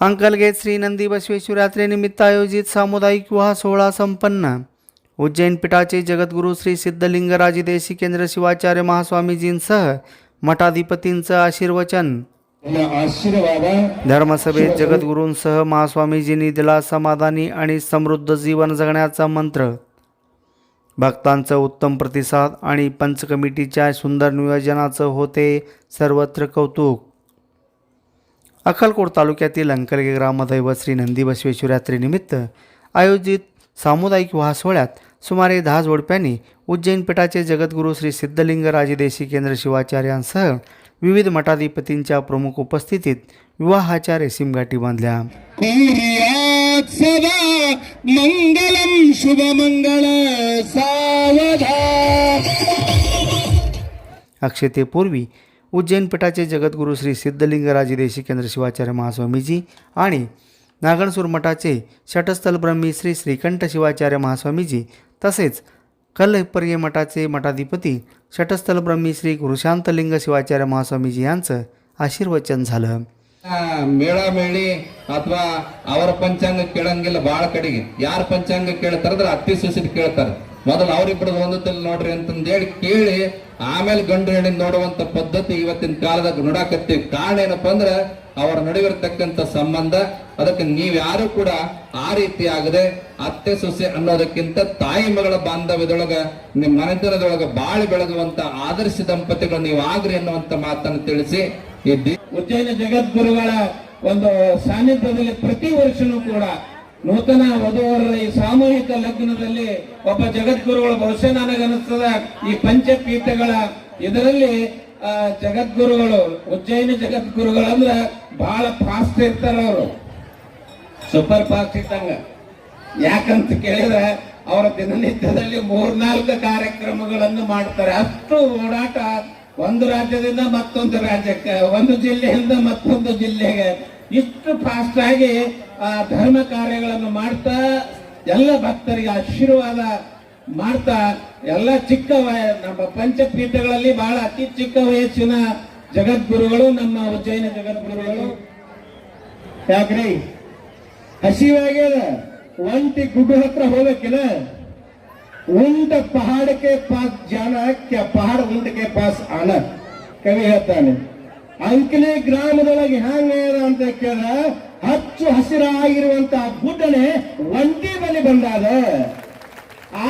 अंकलगेट श्री नंदी बसवेश्वर यात्रेनिमित्त आयोजित सामुदायिक विवाह सोहळा संपन्न उज्जैन पीठाचे जगद्गुरू श्री सिद्धलिंगराजी देशी केंद्र शिवाचार्य महास्वामीजींसह मठाधिपतींचं आशीर्वचन धर्मसभेत जगद्गुरूंसह महास्वामीजींनी दिला समाधानी आणि समृद्ध जीवन जगण्याचा मंत्र भक्तांचं उत्तम प्रतिसाद आणि पंच कमिटीच्या सुंदर नियोजनाचं होते सर्वत्र कौतुक अक्कलकोट तालुक्यातील अंकलगे ग्रामदैवत श्री नंदी बसवेश्वर यात्रेनिमित्त आयोजित सामुदायिक विवाह सोहळ्यात सुमारे दहा जोडप्यांनी उज्जैन पीठाचे जगद्गुरू श्री सिद्धलिंग राजदेशी केंद्र शिवाचार्यांसह विविध मठाधिपतींच्या प्रमुख उपस्थितीत विवाहाच्या रेशीमगाठी बांधल्या. अक्षतेपूर्वी उज्जैन पीठाचे जगद्गुरू श्री सिद्धलिंगराजी देशी केंद्र शिवाचार्य महास्वामीजी आणि नागणसूर मठाचे षटस्थल ब्रह्मी श्री श्रीकंठ शिवाचार्य महास्वामीजी तसेच कलपर्य मठाचे मठाधिपती षटस्थल ब्रह्मी श्री गुरुशांतलिंग शिवाचार्य महास्वामीजी यांचं आशीर्वचन झालं. ಮೇಳ ಮೇಳಿ ಅಥವಾ ಅವರ ಪಂಚಾಂಗ ಕೇಳಂಗಿಲ್ಲ ಬಹಳ ಕಡೆಗೆ. ಯಾರ ಪಂಚಾಂಗ ಕೇಳ್ತಾರ ಅತ್ತಿ ಸುಸಿದ್ ಕೇಳ್ತಾರ. ಮೊದಲು ಅವ್ರಿಬ್ರದ್ದು ಒಂದದಲ್ಲಿ ನೋಡ್ರಿ ಅಂತಂದೇಳಿ ಕೇಳಿ ಆಮೇಲೆ ಗಂಡು ಹೆಣ್ಣಿನ ನೋಡುವಂತ ಪದ್ಧತಿ ಇವತ್ತಿನ ಕಾಲದಾಗ ನೋಡಾಕತ್ತೀವಿ. ಕಾರಣ ಏನಪ್ಪಾ ಅಂದ್ರ ಅವರ ನಡುವಿರತಕ್ಕಂತ ಸಂಬಂಧ, ಅದಕ್ಕೆ ನೀವ್ಯಾರು ಕೂಡ ಆ ರೀತಿ ಆಗದೆ ಅತ್ತೆ ಸೊಸೆ ಅನ್ನೋದಕ್ಕಿಂತ ತಾಯಿ ಮಗಳ ಬಾಂಧವ್ಯದೊಳಗ ನಿಮ್ಮ ಮನೆತನದೊಳಗ ಬಾಳಿ ಬೆಳಗುವಂತ ಆದರ್ಶ ದಂಪತಿಗಳು ನೀವು ಆಗ್ರಿ ಅನ್ನುವಂತ ಮಾತನ್ನು ತಿಳಿಸಿ ಈ ಉಜ್ಜಯಿನಿ ಜಗದ್ಗುರುಗಳ ಒಂದು ಸಾನ್ನಿಧ್ಯದಲ್ಲಿ ಪ್ರತಿ ವರ್ಷನೂ ಕೂಡ ನೂತನ ವಧುವರರ ಈ ಸಾಮೂಹಿಕ ಲಗ್ನದಲ್ಲಿ ಒಬ್ಬ ಜಗದ್ಗುರುಗಳು ಬಹುಶಃ ನನಗನ್ನಿಸ್ತದ ಈ ಪಂಚಪೀಠಗಳ ಇದರಲ್ಲಿ ಜಗದ್ಗುರುಗಳು, ಉಜ್ಜಯಿನಿ ಜಗದ್ಗುರುಗಳಂದ್ರ ಬಹಳ ಫಾಸ್ಟ್ ಇರ್ತಾರ ಅವರು. ಸೂಪರ್ ಫಾಸ್ಟ್ ಇದ್ದಂಗ. ಯಾಕಂತ ಕೇಳಿದ್ರೆ ಅವರ ದಿನನಿತ್ಯದಲ್ಲಿ ಮೂರ್ನಾಲ್ಕು ಕಾರ್ಯಕ್ರಮಗಳನ್ನು ಮಾಡ್ತಾರೆ. ಅಷ್ಟು ಓಡಾಟ ಒಂದು ರಾಜ್ಯದಿಂದ ಮತ್ತೊಂದು ರಾಜ್ಯಕ್ಕೆ, ಒಂದು ಜಿಲ್ಲೆಯಿಂದ ಮತ್ತೊಂದು ಜಿಲ್ಲೆಗೆ. ಇಷ್ಟು ಫಾಸ್ಟ್ ಆಗಿ ಆ ಧರ್ಮ ಕಾರ್ಯಗಳನ್ನು ಮಾಡ್ತಾ, ಎಲ್ಲ ಭಕ್ತರಿಗೆ ಆಶೀರ್ವಾದ ಮಾಡ್ತಾ, ಎಲ್ಲ ಚಿಕ್ಕ ನಮ್ಮ ಪಂಚಪೀಠಗಳಲ್ಲಿ ಬಹಳ ಅತಿ ಚಿಕ್ಕ ವಯಸ್ಸಿನ ಜಗದ್ಗುರುಗಳು, ನಮ್ಮ ಉಜ್ಜಯಿನ ಜಗದ್ಗುರುಗಳು. ಯಾಕ್ರಿ? ಹಸಿವಾಗ್ಯದ ಒಂಟಿ ಗುಡ್ಡು ಹತ್ರ ಹೋಗ್ಬೇಕಿಲ್ಲ? ಉಂಡ ಪಹಾಡಕ್ಕೆ ಪಾಸ್ ಜಾನ, ಕ್ಯಾ ಪಹಾಡ ಉಂಡಕ್ಕೆ ಪಾಸ್ ಆನ. ಕವಿ ಹೇಳ್ತಾನೆ, ಅಂಕಲಿ ಗ್ರಾಮದೊಳಗೆ ಹ್ಯಾಂಗ ಅಂತ ಕೇಳಿದ ಹಚ್ಚು ಹಸಿರಾಗಿರುವಂತ ಗುಡ್ಡನೆ ಒಂಟಿ ಬಲಿ ಬಂದಾದ.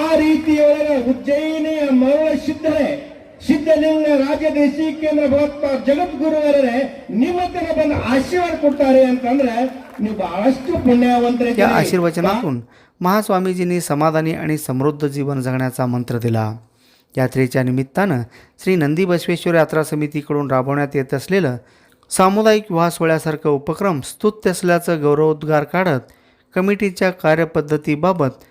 ಆ ರೀತಿಯೊಳಗೆ ಉಜ್ಜಯಿನಿಯ ಮರಳ ಸಿದ್ಧರೇ ಸಿದ್ಧಲಿಂಗ ರಾಜ್ಯ ದೇಶಿ ಕೇಂದ್ರ ಭಗವತ್ ಜಗದ್ಗುರುವರೇ ನಿಮ್ಮ ಹತ್ರ ಬಂದು ಆಶೀರ್ವಾದ ಕೊಡ್ತಾರೆ ಅಂತಂದ್ರೆ ನೀವು ಬಹಳಷ್ಟು ಪುಣ್ಯವಂತರಿಗೆ या आशीर्वचनातून महास्वामीजींनी समाधानी आणि समृद्ध जीवन जगण्याचा मंत्र दिला यात्रेच्या निमित्तानं श्री नंदी बसवेश्वर यात्रा समितीकडून राबवण्यात येत असलेलं सामुदायिक विवाह सोहळ्यासारखं उपक्रम स्तुत्य असल्याचं गौरवोद्गार काढत कमिटीच्या कार्यपद्धतीबाबत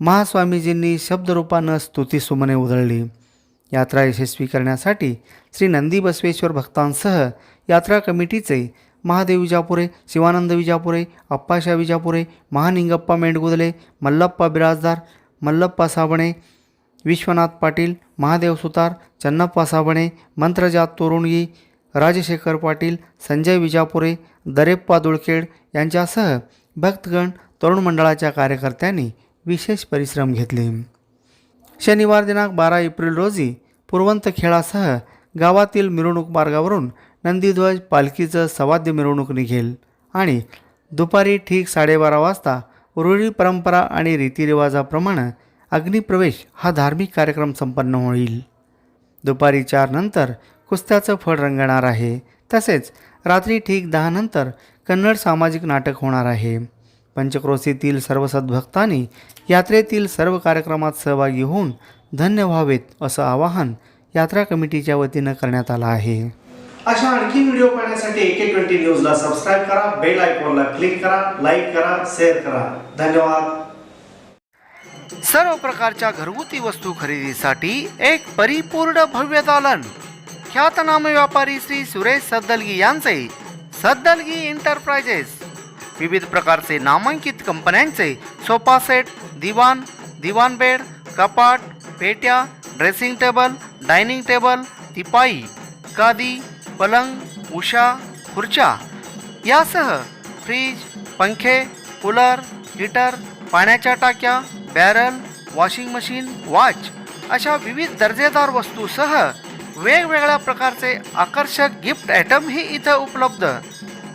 महास्वामीजींनी शब्दरूपानं स्तुतीसुमने उधळली यात्रा यशस्वी करण्यासाठी श्री नंदी बसवेश्वर भक्तांसह यात्रा कमिटीचे महादेव विजापुरे शिवानंद विजापुरे अप्पाशा विजापुरे महानिंगप्पा मेंडगुदले मल्लप्पा बिराजदार मल्लप्पा साबणे विश्वनाथ पाटील महादेव सुतार चन्नप्पा साबणे मंत्रजात तोरुणगी राजशेखर पाटील संजय विजापुरे दरेप्पा दुळखेड यांच्यासह भक्तगण तरुण मंडळाच्या कार्यकर्त्यांनी विशेष परिश्रम घेतले. शनिवार दिनांक बारा एप्रिल रोजी पूर्वंत खेळासह गावातील मिरवणूक मार्गावरून नंदीध्वज पालखीचं सवाद्य मिरवणूक निघेल आणि दुपारी ठीक साडेबारा वाजता रूढी परंपरा आणि रीतिरिवाजाप्रमाणे अग्निप्रवेश हा धार्मिक कार्यक्रम संपन्न होईल. दुपारी चार नंतर कुस्त्याचं फळ रंगणार आहे. तसेच रात्री ठीक दहानंतर कन्नड सामाजिक नाटक होणार आहे. पंचक्रोशीतील सर्व सद्भक्तांनी यात्रेतील सर्व कार्यक्रमात सहभागी होऊन धन्य व्हावेत असं आवाहन यात्रा कमिटीच्या वतीनं करण्यात आलं आहे. अशा आणखी व्हिडिओ पाहण्यासाठी एके ट्वेंटी न्यूजला सबस्क्राईब करा बेल आयकॉनला क्लिक करा लाईक करा शेअर करा. धन्यवाद. सर्व प्रकारच्या घरगुती वस्तू खरेदीसाठी एक परिपूर्ण भव्य दालन. ख्यातनाम व्यापारी श्री सुरेश सद्दलगी यांचे सद्दलगी एंटरप्राइजेस विविध प्रकारचे नामांकित कंपन्यांचे सोफा सेट दिवाण दिवाण बेड कपाट पेट्या ड्रेसिंग टेबल डायनिंग टेबल तिपाई कादी पलंग उषा खुर्च्या यासह फ्रीज पंखे कूलर हीटर पाण्याच्या टाक्या बॅरल वॉशिंग मशीन वॉच अशा विविध दर्जेदार वस्तूसह वेगवेगळ्या प्रकारचे आकर्षक गिफ्ट आयटमही इथं उपलब्ध.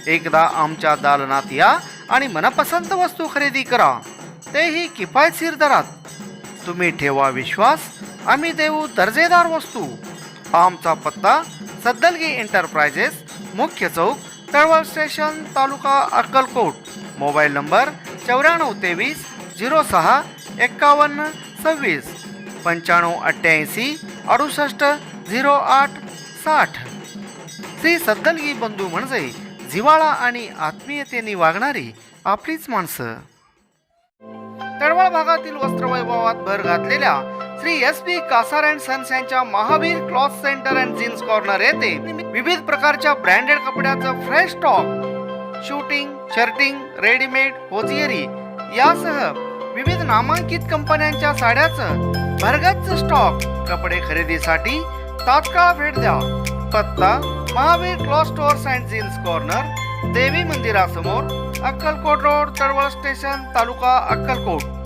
एकदा आमच्या दालनात या आणि मनपसंत वस्तू खरेदी करा. तेही किफायतशीर दरात. तुम्ही ठेवा विश्वास आम्ही देऊ दर्जेदार वस्तू. आमचा पत्ता सद्दलगी एंटरप्राइजेस मुख्य चौक Talwal station taluka Akkalkot. Mobile number चौऱ्याण्णव तेवीस झिरो सहा एक्कावन्न सव्वीस पंच्याण्णव अठ्ठ्याऐंशी अडुसष्ट झिरो आठ साठ. श्री सद्दलगी बंधू म्हणजे जिवाळा आणि आत्मीयतेने वागणारी आपलीच माणसं. तळवळ भागातील वस्त्रवैभवात भर घातलेल्या Shri S P Kasar and sons यांच्या Mahavir cloth centre and jeans corner येथे विविध प्रकारच्या ब्रँडेड कपड्याचं fresh stock shooting shirting readymade hosiery यासह विविध नामांकित कंपन्यांच्या साड्याचं भरगच्च स्टॉक कपडे खरेदीसाठी तात्काळ भेट द्या. पत्ता Mahavir cloth stores and jeans corner देवी मंदिरासमोर अक्कलकोट रोड तळवळ स्टेशन तालुका अक्कलकोट.